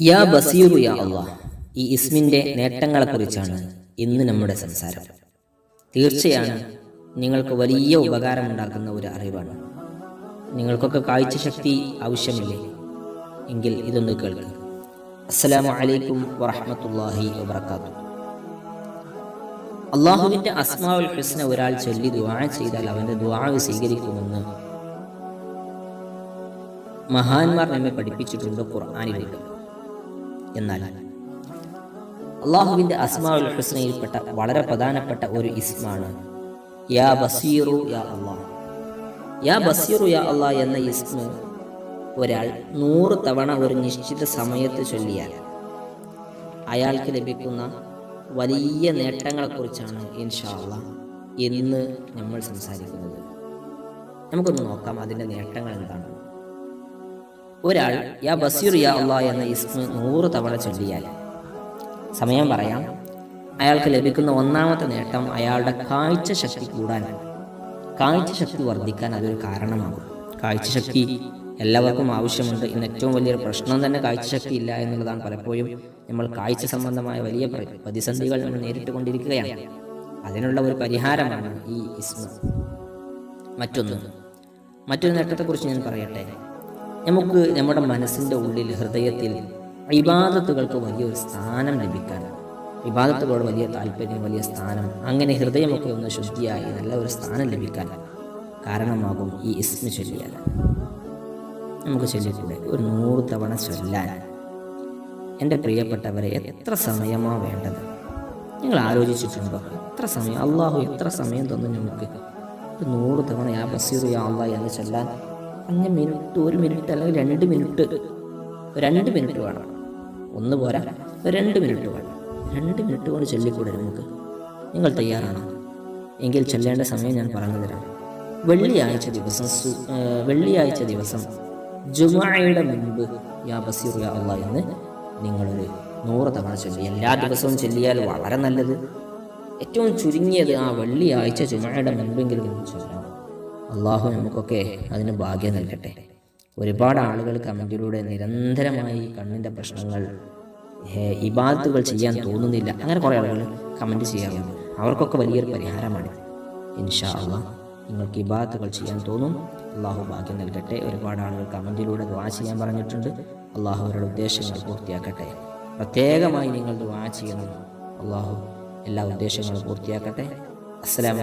യാ ബസീറു യാ അള്ളാഹ് ഈ ഇസ്മിന്റെ നേട്ടങ്ങളെക്കുറിച്ചാണ് ഇന്ന് നമ്മുടെ സംസാരം. തീർച്ചയാണ് നിങ്ങൾക്ക് വലിയ ഉപകാരമുണ്ടാക്കുന്ന ഒരു അറിവാണ്. നിങ്ങൾക്കൊക്കെ കാഴ്ച ശക്തി ആവശ്യമില്ലേ? എങ്കിൽ ഇതൊന്ന് കേൾക്കുക അസ്സലാമു അലൈക്കും വറഹ്മത്തുള്ളാഹി വബർക്കാത്തു അള്ളാഹുവിന്റെ അസ്മാവുൽ ഹുസ്ന ഒരാൾ ചൊല്ലി ദുവാ ചെയ്താൽ അവന്റെ ദുവാവ് സ്വീകരിക്കുമെന്ന് മഹാന്മാർ നമ്മെ പഠിപ്പിച്ചിട്ടുണ്ട് ഖുർആാനിലുണ്ട്. എന്നാൽ അള്ളാഹുവിന്റെ അസ്മാഉൽ ഹുസ്നയിൽപ്പെട്ട വളരെ പ്രധാനപ്പെട്ട ഒരു ഇസ്മാണ് യാ ബസീറു യാ അള്ളാഹ് യാ ബസീറു യാ അള്ളാഹ് എന്ന ഇസ്മ ഒരാൾ നൂറ് തവണ ഒരു നിശ്ചിത സമയത്ത് ചൊല്ലിയാൽ അയാൾക്ക് ലഭിക്കുന്ന വലിയ നേട്ടങ്ങളെക്കുറിച്ചാണ് ഇൻഷാ അള്ളാഹ് ഇന്ന് നമ്മൾ സംസാരിക്കുന്നത്. നമുക്കൊന്ന് നോക്കാം അതിന്റെ നേട്ടങ്ങൾ എന്താണ് ഒരാൾ യാ ബസീർ യാ അള്ളാഹ് എന്ന ഇസ്മ നൂറ് തവണ ചൊല്ലിയാൽ. സമയം പറയാം അയാൾക്ക് ലഭിക്കുന്ന ഒന്നാമത്തെ നേട്ടം അയാളുടെ കാഴ്ച ശക്തി കൂടാനാണ്. കാഴ്ച ശക്തി വർദ്ധിക്കാൻ അതൊരു കാരണമാകും. കാഴ്ച ശക്തി എല്ലാവർക്കും ആവശ്യമുണ്ട് ഇന്ന് ഏറ്റവും വലിയൊരു പ്രശ്നം തന്നെ കാഴ്ച ശക്തി ഇല്ല എന്നുള്ളതാണ്. പലപ്പോഴും നമ്മൾ കാഴ്ച സംബന്ധമായ വലിയ പ്ര- പ്രതിസന്ധികൾ നമ്മൾ നേരിട്ട് കൊണ്ടിരിക്കുകയാണ് അതിനുള്ള ഒരു പരിഹാരമാണ് ഈ ഇസ്മ. മറ്റൊന്ന് മറ്റൊരു നേട്ടത്തെക്കുറിച്ച് ഞാൻ പറയട്ടെ. നമുക്ക് നമ്മുടെ മനസ്സിന്റെ ഉള്ളിൽ ഹൃദയത്തിൽ ഇബാദത്തുകൾക്ക് വലിയൊരു സ്ഥാനം ലഭിക്കാൻ ഇബാദത്തുകളോട് വലിയ താല്പര്യം വലിയ സ്ഥാനം അങ്ങനെ ഹൃദയമൊക്കെ ഒന്ന് ശുദ്ധിയായി നല്ല ഒരു സ്ഥാനം ലഭിക്കാൻ കാരണമാകും ഈ ഇസ്മ ചൊല്ലിയാൽ. നമുക്ക് ചൊല്ലിക്കൂടെ? ഒരു നൂറ് തവണ ചൊല്ലാൻ. എന്റെ പ്രിയപ്പെട്ടവരെ എത്ര സമയമാ വേണ്ടത്? നിങ്ങൾ ആലോചിച്ചിട്ടുണ്ടോ? എത്ര സമയം? അള്ളാഹു എത്ര സമയം തന്നു നമുക്ക്? ഒരു നൂറ് തവണ യാ ബസീർ യാ അള്ളാഹ് എന്ന് ചൊല്ലാൻ അഞ്ച് മിനിറ്റ് ഒരു മിനിറ്റ് അല്ലെങ്കിൽ രണ്ട് മിനിറ്റ്. രണ്ട് മിനിറ്റ് വേണം. ഒന്ന് പോരാ. രണ്ട് മിനിറ്റ് വേണം. രണ്ട് മിനിറ്റ് കൊണ്ട് ചൊല്ലിക്കൂടെ നമുക്ക്? നിങ്ങൾ തയ്യാറാണോ? എങ്കിൽ ചൊല്ലേണ്ട സമയം ഞാൻ പറഞ്ഞു തരാം. വെള്ളിയാഴ്ച ദിവസം വെള്ളിയാഴ്ച ദിവസം ജുമായയുടെ മുൻപ് യാ ബസീർ യാ എന്ന് നിങ്ങളൊരു നൂറ് തവണ ചൊല്ലി. എല്ലാ ദിവസവും ചൊല്ലിയാൽ വളരെ നല്ലത്. ഏറ്റവും ചുരുങ്ങിയത് ആ വെള്ളിയാഴ്ച ജുമായയുടെ മുൻപെങ്കിലും ചൊല്ലണം. അള്ളാഹു നമുക്കൊക്കെ അതിന് ഭാഗ്യം നൽകട്ടെ. ഒരുപാട് ആളുകൾ കമന്റിലൂടെ നിരന്തരമായി കണ്ണിന്റെ പ്രശ്നങ്ങൾ ഇബാദത്തുകൾ ചെയ്യാൻ തോന്നുന്നില്ല. അങ്ങനെ കുറേ ആളുകൾ കമന്റ് ചെയ്യാറുണ്ട്. അവർക്കൊക്കെ വലിയൊരു പരിഹാരമാണ്. ഇൻഷാ നിങ്ങൾക്ക് ഇബാദത്തുകൾ ചെയ്യാൻ തോന്നും. അള്ളാഹു ഭാഗ്യം നൽകട്ടെ. ഒരുപാട് ആളുകൾ കമന്റിലൂടെ ദ്വാ ചെയ്യാൻ പറഞ്ഞിട്ടുണ്ട്. അള്ളാഹു അവരുടെ ഉദ്ദേശങ്ങൾ പൂർത്തിയാക്കട്ടെ. പ്രത്യേകമായി നിങ്ങൾ ദ്വാ ചെയ്യണം. അള്ളാഹു എല്ലാ ഉദ്ദേശങ്ങളും പൂർത്തിയാക്കട്ടെ. അസ്സലാമു